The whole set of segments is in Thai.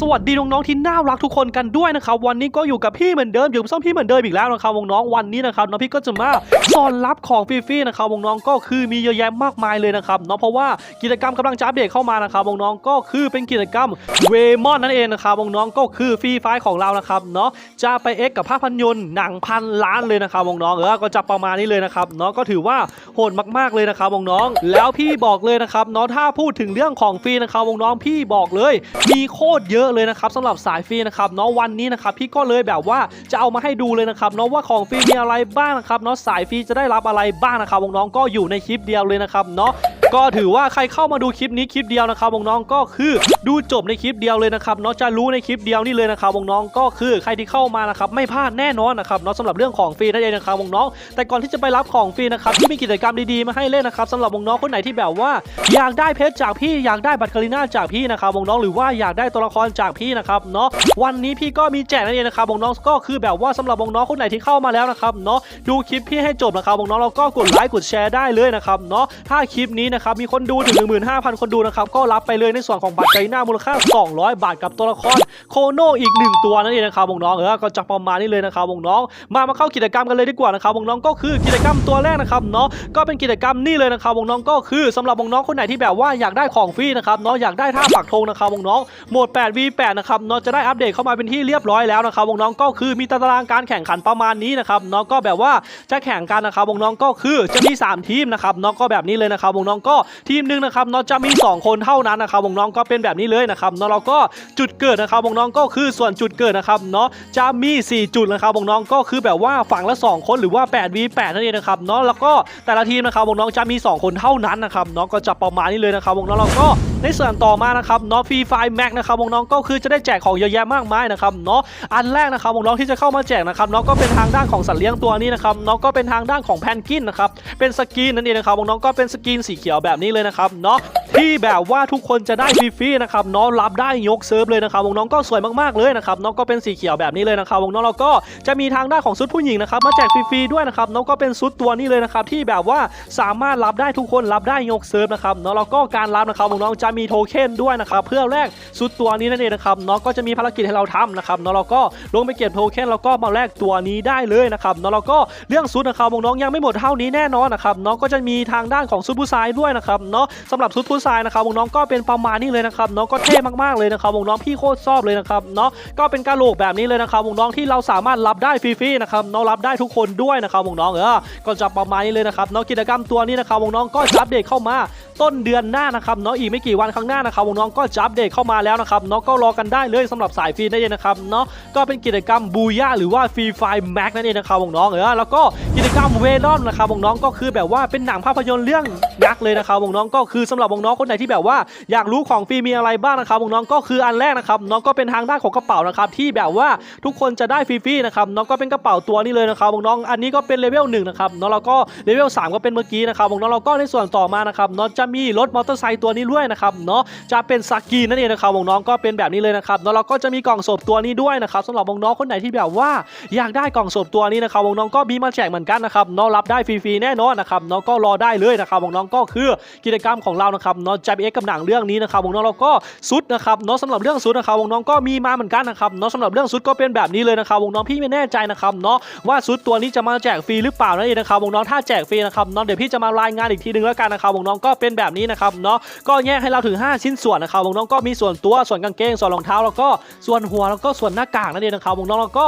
สวัสดีน้องๆที่น่ารักทุกคนกันด้วยนะครับวันนี้ก็อยู่กับพี่เหมือนเดิมอยู่กับซ่อมพี่เหมือนเดิมอีกแล้วนะครับวงน้องวันนี้นะครับน้องพี่ก็จะมาสอนรับของฟรีๆนะครับวงน้องก็คือมีเยอะแยะมากมายเลยนะครับเนาะเพราะว่ากิจกรรมกำลังจะอัปเดตเข้ามานะครับวงน้องก็คือเป็นกิจกรรมเวมอนนั่นเองนะครับวงน้องก็คือฟรีไฟของเรานะครับเนาะจะไปเอ็กกับภาพยนตร์หนังพันล้านเลยนะครับวงน้องเออก็จะประมาณนี้เลยนะครับเนาะก็ถือว่าโหดมากๆเลยนะครับวงน้อง แล้วพี่บอกเลยนะครับเนาะถ้าพูดถึงเรื่องของฟรีนะครับน้องพี่บอกเลย มีโคตรเยอะเลยนะครับสำหรับสายฟรีนะครับเนาะวันนี้นะครับพี่ก็เลยแบบว่าจะเอามาให้ดูเลยนะครับเนาะว่าของฟรีมีอะไรบ้างนะครับเนาะสายฟรีจะได้รับอะไรบ้างนะครับน้องก็อยู่ในคลิปเดียวเลยนะครับเนาะ ก็ถือว่าใครเข้ามาดูคลิปนี้คลิปเดียวนะครับวงน้องก็คือดูจบในคลิปเดียวเลยนะครับเนาะจะรู้ในคลิปเดียวนี่เลยนะครับวงน้องก็คือใครที่เข้ามานะครับไม่พลาดแน่นอนนะครับเนาะสำหรับเรื่องของฟรีนั่นเองนะครับวงน้อง แต่ก่อนที่จะไปรับของฟรีนะครับที่มีกิจกรรมดีๆมาให้เล่นนะครับสำหรับวงน้องคนไหนที่แบบว่า อยากได้เพชรจากพี่อยากได้บัตรคาริน่าจากพี่นะครับวงน้องหรือว่าอยากได้ตัวละครจากพี่นะครับเนาะวันนี้พี่ก็มีแจกนั่นเองนะครับวงน้องก็คือแบบว่าสำหรับน้องคนไหนที่เข้ามาแล้วนะครับเนาะดูคลิปพี่ให้จบนะครับน้องๆแล้วก็กดไลค์กดแชร์ได้เลยนะครับเนาะถ้าคลิปนี้นะครับมีคนดูถึง 15,000 คนดูนะครับก็รับไปเลยในส่วนของบัตรคาริน่ามูลค่า 200 บาทกับตัวละครโคโนอีกหนึ่งตัวนั่นเองนะครับวงน้องเออก็จะประมาณนี้เลยนะครับวงน้องมามาเข้ากิจกรรมกันเลยดีกว่านะครับวงน้องก็คือกิจกรรมตัวแรกนะครับเนาะก็เป็นกิจกรรมนี่เลยนะครับวงน้องก็คือสำหรับวงน้องคนไหนที่แบบว่าอยากได้ของฟรีนะครับเนาะอยากได้ท่าปักธงนะครับวงน้องโหมด 8v8 นะครับเนาะจะได้อัปเดตเข้ามาเป็นที่เรียบร้อยแล้วนะครับวงน้องก็คือมีตารางการแข่งขันประมาณนี้นะครับเนาะก็แบบว่าจะแข่งกันนะครับน้องก็คือจะมี 3 ทีมนะครับเนาะก็แบบนี้เลยนะครับน้องๆก็ทีมหนึ่งนะครับเนาะจะมี 2 คนเท่านั้นนะครับวงน้องก็เป็นแบบนี้เลยนะครับเนาะเราก็จุดเกิดนะครับวงน้องก็คือส่วนจุดเกิดนะครับเนาะจะมี 4 จุดนะครับวงน้องก็คือแบบว่าฝั่งละ 2 คนหรือว่า 8v8 นั่นเองนะครับเนาะแล้วก็แต่ละทีมนะครับวงน้องจะมี 2 คนเท่านั้นนะครับเนาะก็จะประมาณนี้เลยนะครับวงน้องๆแล้วก็ในส่วนต่อมานะครับเนาะฟรีไฟแม็กนะครับวงน้องก็คือจะได้แจกของเยอะแยะมากมายนะครับเนาะอันแรกนะครับวงน้องที่จะเข้ามาแจกนะครับเนาะก็เป็นทางด้านของสัตว์เลี้ยงตัวนี้นะครับเนาะก็เป็นทางด้านของแพนกินนะครับเป็นสกรีนนั่นเองนะครับน้องก็เป็นสกรีนสีเขียวแบบนี้เลยนะครับเนาะที่แบบว่าทุกคนจะได้ฟรีๆนะครับเนาะรับได้ยกเซิร์ฟเลยนะครับวงน้องก็สวยมากๆเลยนะครับเนาะก็เป็นสีเขียวแบบนี้เลยนะครับวงน้องๆแล้วก็จะมีทางด้านของชุดผู้หญิงนะครับมาแจกฟรีๆด้วยนะครับเนาะก็เป็นชุดตัวนี้เลยนะครับที่แบบว่าสามารถรับได้ทุกคนรับได้ยกเซิร์ฟนะครับนาะแล้วก็การรับนะครับวงน้องจะมีโทเค็นด้วยนะครับเพื่อแลกชุดตัวนี้นั่นเองนะครับเนาะก็จะมีภารกิจให้เราทำนะครับเนาะเราก็ลงไปเก็บโทเค็นแล้วก็มาแลกตัวนี้ได้เลยนะครับนาะแล้วก็เรื่องชุดนะครับวงน้องยังไม่หมดเท่านี้แน่นอนนะครับเนาะก็จะมีทางด้านของชุดผู้ชายด้วยนะครับเนาะสำหรับชุดผู้ชายนะครับวงน้องก็เป็นประมาณนี้เลยนะครับเนาะก็เท่มากๆเลยนะครับวงน้องพี่โคตรชอบเลยนะครับเนาะก็เป็นกระโหลกแบบนี้เลยนะครับวงน้องที่เราสามารถรับได้ฟรีๆนะครับเนาะรับได้ทุกคนด้วยนะครับวงน้องเออก็จะประมาณนี้เลยนะครับเนาะกิจกรรมตัวนี้นะครับวงน้องก็จะอัปเดตเข้ามาต้นเดือนหน้านะครับเนาะอีกไม่กี่วันข้างหน้านะครับวงน้องก็จะอัปเดตเข้ามาแล้วนะครับเนาะก็รอกันได้เลยสำหรับสายฟรีนั่นเองนะครับเนาะก็เป็นกิจกรรมบูย่าหรือว่าฟรีไฟแม็กนั่นเองนะครับวงน้องเออแล้วก็กิจกรรมเวลอนนะครับน้องก็คือแบบว่าเป็นหนังภาพยนตร์เรื่องยักษ์เลยนะครับน้องก็คือสำหรับน้องคนไหนที่แบบว่าอยากรู้ของฟรีมีอะไรบ้างนะครับน้องก็คืออันแรกนะครับน้องก็เป็นทางด้านของกระเป๋านะครับที่แบบว่าทุกคนจะได้ฟรีๆนะครับน้องก็เป็นกระเป๋าตัวนี้เลยนะครับน้องอันนี้ก็เป็นเลเวลหนึ่งนะครับน้องเราก็เลเวลสามก็เป็นเมื่อกี้นะครับน้องเราก็ในส่วนต่อมานะครับน้องจะมีรถมอเตอร์ไซค์ตัวนี้ด้วยนะครับเนาะจะเป็นสกีนั่นเองนะครับน้องก็เป็นแบบนี้เลยนะครับแล้วเราก็จะมีกล่องศพตัวนี้ด้วยนะครับสำหรับน้องคนไหนที่แบบว่า อยากได้กล่องศพตัวนี้นะครับน้องก็มีมาแจกเหมือนกันนะครับน้องรับได้ฟรีๆแน่นอนนะครับน้องก็รอได้เลยนะครับน้องก็คือกิจกรรมของเรานะครับเน้องจะเอ็กกับหนังเรื่องนี้นะครับวงน้องเราก็ซุดนะครับเน้องสำหรับเรื่องซุดนะครับวงน้องก็มีมาเหมือนกันนะครับเน้องสำหรับเรื่องซุดก็เป็นแบบนี้เลยนะครับวงน้องพี่ไม่แน่ใจนะครับเนาะว่าซุดตัวนี้จะมาแจกฟรีหรือเปล่านั่นเองนะครับวงน้องถ้าแจกฟรีนะครับเน้องเดี๋ยวพี่จะมารายงานอีกทีนึงแล้วกันนะครับวงน้องก็เป็นแบบนี้นะครับเนาะก็แยกให้เราถึง 5 ชิ้นส่วนนะครับวงน้องก็มีส่วนตัวส่วนกางเกงส่วนรองเท้าแล้วก็ส่วนหัวแล้วก็ส่วนหน้ากากนั่นเองนะครับวงน้องแล้วก็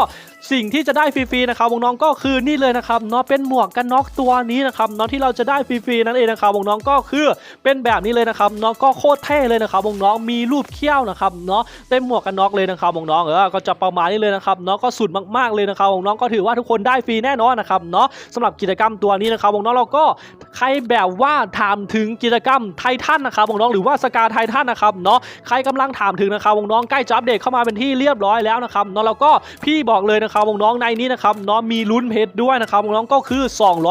สิ่งที่จะได้ฟรีๆนะครับวงน้องก็คือนี่เลยนะครับเนาะเป็นหมวกกันน็อกตัวนี้นะครับเนาะที่เราจะได้ฟรีๆนั่นเองนะครับวงน้องก็คือเป็นแบบนี้เลยนะครับเนาะก็โคตรเท่เลยนะครับวงน้องมีรูปเขี้ยวนะครับเนาะเต็มหมวกกันน็อกเลยนะครับวงน้องเออก็จะประมาณนี้เลยนะครับเนาะก็สุดมากๆเลยนะครับวงน้องก็ถือว่าทุกคนได้ฟรีแน่นอนนะครับเนาะสำหรับกิจกรรมตัวนี้นะครับวงน้องเราก็ใครแบบว่าถามถึงกิจกรรมไททันนะครับวงน้องหรือว่าสกาไททันนะครับเนาะใครกำลังถามถึงนะครับน้องใกล้จะอัปเดตเข้ามาเป็นที่เรียบร้อยแล้วนะครับเนาะแล้วก็พี่บอกเลยนะะครับน้องในนี้นะครับเนาะมีลุ้นเพชรด้วยนะครับน้องก็คือ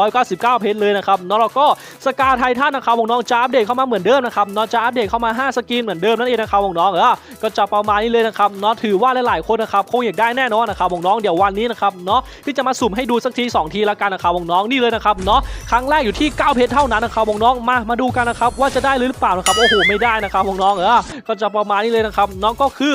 299 เพชรเลยนะครับนาะแล้วก็สกาไททันนะครับนะครับน้องจะอัปเดตเข้ามาเหมือนเดิมนะครับเนาะจะอัปเดตเข้ามา 5 สกินเหมือนเดิมนั่นเองนะครับน้องเออก็จะประมาณนี้เลยนะครับเนาะถือว่าหลายๆคนนะครับคงอยากได้แน่นอนนะครับน้องเดี๋ยววันนี้นะครับเนาะพี่จะมาสุ่มให้ดูสักทีสองทีละกันนะครับน้องนี่เลยนะครับเนาะครั้งแรกอยู่ที่ 9 เพชรเท่านั้นนะครับน้องมามาดูกันนะครับว่าจะได้หรือเปล่านะครับโอ้โหไม่ได้นะครับน้องเออก็จะประมาณนี้เลยนะครับน้องก็คือ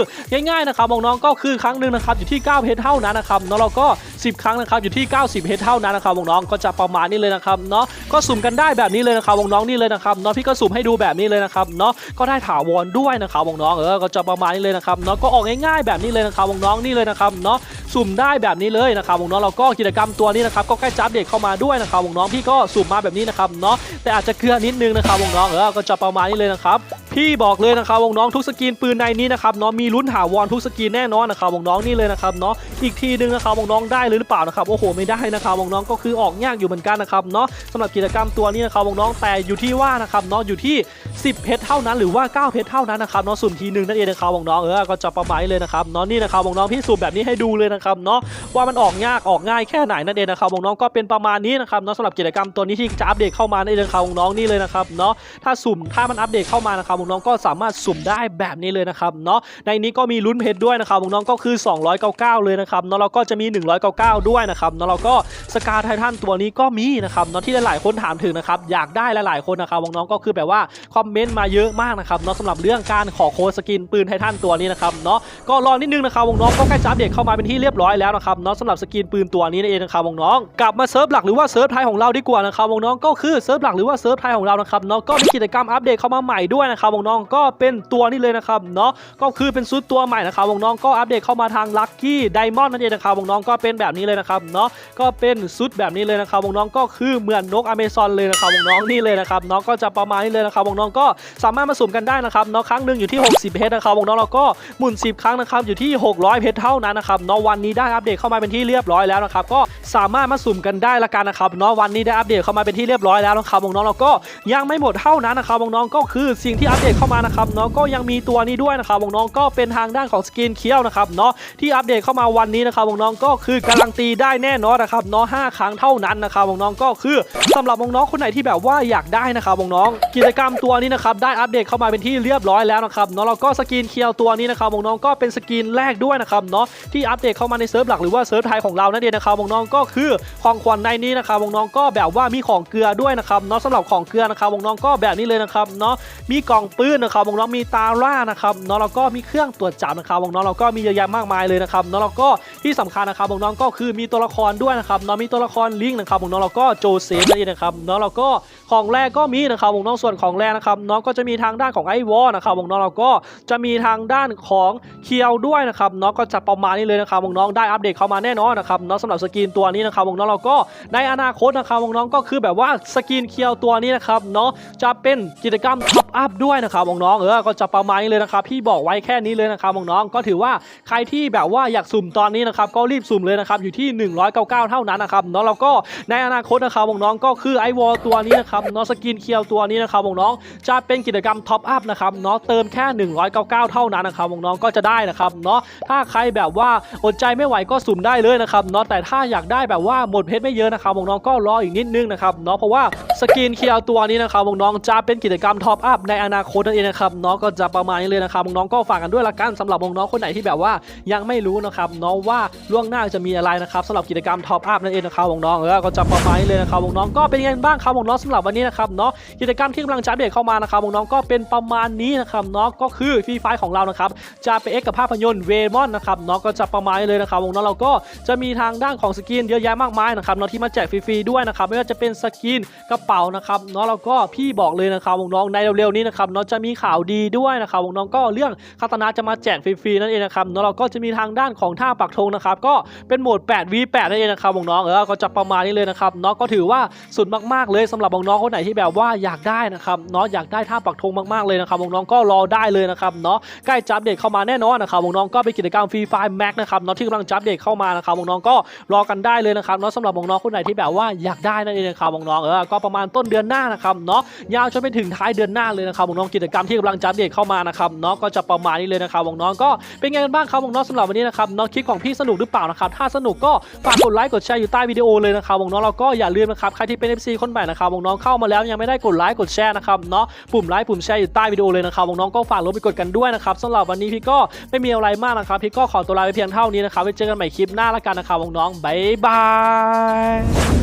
ง่ายๆนะครับน้องก็คือครั้งหนึ่งนะครับอยู่ที่ 9 เพชรเท่านั้นนะครับเนาะเราก็ 10 ครั้งนะครับอยู่ที่ 90เพชรเท่านั้นนะครับวงน้องก็จะประมาณนี้เลยนะครับเนาะก็สุ่มกันได้แบบนี้เลยนะครับวงน้องนี่เลยนะครับเนาะพี่ก็สุ่มให้ดูแบบนี้เลยนะครับเนาะก็ได้ถาวรด้วยนะครับวงน้องเออก็จะประมาณนี้เลยนะครับเนาะก็ออกง่ายๆแบบนี้เลยนะครับวงน้องนี่เลยนะครับเนาะสุ่มได้แบบนี้เลยนะครับวงน้องเราก็กิจกรรมตัวนี้นะครับก็ใกล้จับเด็กเข้ามาด้วยนะครับวงน้องพี่ก็สุ่มมาแบบนี้นะครับเนาะแต่อาจจะเกลือนนิดนึงนะครับวงน้องเออก็จะประมาณนี้เลยนะครับพี่บอกเลยนะครับวงน้องทุกสกินปืนในนี้นะครับเนาะมีลุ้นถาวรทุกสกินแน่นอนนะครับวงน้องนี่เลยนะครับเนาะอีกทีนึงนะครับวงน้องได้เลยหรือเปล่านะครับโอ้โหไม่ได้นะครับวงน้องก็คือออกยากอยู่เหมือนกันนะครับเนาะสำหรับกิจกรรมตัวนี้นะครับวงน้องแต่อยู่ที่ว่านะครับเนาะอยู่ที่ 10 เพชรเท่านั้นหรือว่า 9 เพชรเท่านั้นนะครับเนาะสุ่มทีหนึ่งนั่นเองนะครับวงน้องเออก็จะประมาณนี้เลยนะครับเนาะนี่นะครับวงน้องพี่สุ่มแบบนี้ให้ดูเลยนะครับเนาะว่ามันออกยากออกง่ายแค่ไหนนั่นเองนะครับวงน้องก็เป็นประมาณนี้นะครับเนาะสำหรับกิจกรรมตัวนี้ที่จะอัปเดตเข้ามานั่นเอนครับวงน้องนี่เลยนะครับเนาะถ้าสุ่มถ้ามันอัปเดตเข้ามานะครับน้องก็สามารถสุ่มได้แบบนี้เลยนะครับเนาะในนี้ก็มีลุ้นเพชรด้วยนะครับน้องก็คือ 299 เลยนะครับเนาะเราก็จะมี 199 ด้วยนะครับเนาะเราก็สกาไททันตัวนี้ก็มีนะครับเนาะที่หลายๆคนถามถึงนะครับอยากได้หลายๆคนนะครับน้องก็คือแบบว่าคอมเมนต์มาเยอะมากนะครับเนาะสำหรับเรื่องการขอโค้ดสกินปืนไททันตัวนี้นะครับเนาะก็รอนิดนึงนะครับน้องก็ใกล้จะอัปเดตเข้ามาเป็นที่เรียบร้อยแล้วนะครับเนาะสำหรับสกินปืนตัวนี้นั่นเองนะครับน้องกลับมาเซิร์ฟหลักหรือว่าเซิร์ฟไทยของเราดีกว่านะครับน้องก็คือเซิร์ฟหลักหรือว่าเซิร์ฟไทยของเรานะครับเนาะก็มีกิจกรรมอัปเดตเข้ามาใหม่ด้วยนะครับน้องก็เป็นตัวนี้เลยนะครับเนาะก็คือเป็นซุดตัวใหม่นะครับวงน้องก็อัปเดตเข้ามาทางลัคกี้ไดมอนด์นั่นเองนะครับวงน้องก็เป็นแบบนี้เลยนะครับเนาะก็เป็นซุดแบบนี้เลยนะครับวงน้องก็คือเหมือนนกอเมซอนเลยนะครับวงน้องนี่เลยนะครับเนาะก็จะประมาณนี้เลยนะครับวงน้องก็สามารถมาสุ่มกันได้นะครับเนาะครั้งหนึ่งอยู่ที่ 60เพชรนะครับวงน้องเราก็หมุน 10 ครั้งนะครับอยู่ที่ 600เพชรเท่านั้นนะครับเนาะวันนี้ได้อัปเดตเข้ามาเป็นที่เรียบร้อยแล้วนะครับก็สามารถมาสุ่มกันได้ละกันนะครับเนาะวันนี้ได้อัปเดตเข้ามาเป็นที่เรียบร้อยแล้วนะครับน้องเราก็ยังไม่หมดเท่านั้นนะครับน้องก็คือสิ่งที่อัปเดตเข้ามานะครับเนาะก็ยังมีตัวนี้ด้วยนะครับวงน้องก็เป็นทางด้านของสกินเคี้ยวนะครับเนาะที่อัปเดตเข้ามาวันนี้นะครับวงน้องก็คือการันตีได้แน่นอนนะครับเนาะห้าครั้งเท่านั้นนะครับวงน้องก็คือสำหรับวงน้องคนไหนที่แบบว่าอยากได้นะครับวงน้อง กิจกรรมตัวนี้นะครับได้อัปเดตเข้ามาเป็นที่เรียบร้อยแล้วนะครับเนาะเราก็สกินเคี้ยวตัวนี้นะครับวงน้องก็เป็นสกินแรกด้วยนะครับเนาะที่อัปเดตเข้ามาในเซิร์ฟหลักหรือว่าเซิร์ฟไทยของเรานั่นเองนะครับน้องก็คือของขวัญในนี้นะครับน้องก็แบบว่ามีของเกลือด้วยนะครับเนาะสำหรับของเกลือนะครับน้องก็แบบนี้เลยนะครับเนาะมีกล่องปืนนะครับน้องมีตาล่านะครับเนาะแล้วก็มีเครื่องตรวจจับนะครับน้องเราก็มีเยอะแยะมากมายเลยนะครับเนาะแล้วก็ที่สำคัญนะครับน้องก็คือมีตัวละครด้วยนะครับเนาะมีตัวละครลิงนะครับน้องเราก็โจเซฟนั่นเองนะครับเนาะแล้วก็ของแรกก็มีนะครับน้องส่วนของแรกนะครับน้องก็จะมีทางด้านของไอวอนะครับน้องเราก็จะมีทางด้านของเคียวด้วยนะครับเนาะก็จะประมาณนี้เลยนะครับน้องได้อัปเดตเข้ามาแน่นอนนะครับเนาะสำหรับสกินตัวนี้นะครับน้องเราก็ในอนาคตนะครับน้องก็คือแบบว่าสกินเคียวตัวนี้นะครับเนาะจะเป็นกิจกรรมท็อปอัพด้วยนะครับน้องๆเออก็จะประมาณนี้เลยนะครับพี่บอกไว้แค่นี้เลยนะครับน้องๆก็ถือว่าใครที่แบบว่าอยากสุ่มตอนนี้นะครับก็รีบสุ่มเลยนะครับอยู่ที่ 199 เท่านั้นนะครับเนาะแล้วก็ในอนาคตนะครับน้องๆก็คือไอวอลตัวนี้นะครับเนาะสกินเคียวตัวนี้นะครับน้องๆจะเป็นกิจกรรมท็อปอัพนะครับเนาะเติมแค่ 199 เท่านั้นนะครับน้องๆก็จะได้นะครับเนาะถ้าใครแบบว่าอดใจไม่ไหวก็สุ่มได้เลยนะครับเนาะแต่ถ้าอยากได้แบบว่าหมดเพชรไม่เยอะนะครับน้องๆก็รออีกนิดนึงนะครับเนาะเพราะว่าสกินเคียวตัวนี้นะครับน้องๆจะเป็นกิจกรรมท็อปอัพในอนาคตนั่นเองนะครับเนาะก็จะประมาณนี้เลยนะครับน้องก็ฝากกันด้วยละกันสำหรับน้องคนไหนที่แบบว่ายังไม่รู้นะครับเนาะว่าล่วงหน้าจะมีอะไรนะครับสำหรับกิจกรรมท็อปอัพนั่นเองนะครับน้องเออก็จะประมาณนี้เลยนะครับน้องก็เป็นยังไงบ้างครับน้องสำหรับวันนี้นะครับเนาะกิจกรรมที่กำลังจะอัปเดตเข้ามานะครับน้องก็เป็นประมาณนี้นะครับเนาะก็คือฟรีไฟของเรานะครับจะไปเอ็กกับภาพยนตร์เวมอนนะครับเนาะก็จะประมาณนี้เลยนะครับน้องเราก็จะมีทางด้านของสกินเยอะแยะมากมายนะครับเนาะที่มาแจกฟรีๆด้วยนะครับไม่ว่าจะเป็นสกินกระเป๋านะครับเนาะแล้วก็พี่บอกเลยนะครับน้องในเร็วๆนี้นะครับเนาะจะมีข่าวดีด้วยนะครับน้องก็เรื่องคาตานาจะมาแจกฟรีๆนั่นเองนะครับเนาะเราก็จะมีทางด้านของท่าปักธงนะครับก็เป็นโหมด 8v8 นั่นเองนะครับน้องเออก็จะประมาณนี้เลยนะครับเนาะก็ถือว่าสุดมากๆเลยสำหรับน้องคนไหนที่แบบว่าอยากได้นะครับเนาะอยากได้ท่าปักธงมากๆเลยนะครับน้องก็รอได้เลยนะครับเนาะใกล้จับเด็กเข้ามาแน่นอนนะครับน้องก็เป็นกิจกรรมฟรีไฟแม็กนะครับเนาะที่กำลังจับเด็กเข้ามานะครับน้องก็รอกันได้เลยนะครับเนาะสำหรับน้องคนไหนที่แบบว่าอยากได้นั่นเองนะครับน้องเออก็ประมาณต้นเดือนหน้านะครับเนาะยาวจนไปถึงท้ายเดือนหน้าเลยนะครับน้น้องกิจกรรมที่กำลังจะอัปเดตเข้ามานะครับเนาะก็จะประมาณนี้เลยนะครับน้องก็เป็นไงกันบ้างครับน้องสำหรับวันนี้นะครับน้องคลิปของพี่สนุกหรือเปล่านะครับถ้าสนุกก็ฝากกดไลค์กดแชร์อยู่ใต้วิดีโอเลยนะครับน้องเราก็อย่าลืมนะครับใครที่เป็น FC คนใหม่นะครับน้องเข้ามาแล้วยังไม่ได้กดไลค์กดแชร์นะครับเนาะปุ่มไลค์ปุ่มแชร์อยู่ใต้วิดีโอเลยนะครับน้องก็ฝากลงไปกดกันด้วยนะครับสำหรับวันนี้พี่ก็ไม่มีอะไรมากนะครับพี่ก็ขอตัวลาไปเพียงเท่านี้นะครับไว้เจอกันใหม่คลิปหน้าละกันนะครับน้องบ๊ายบาย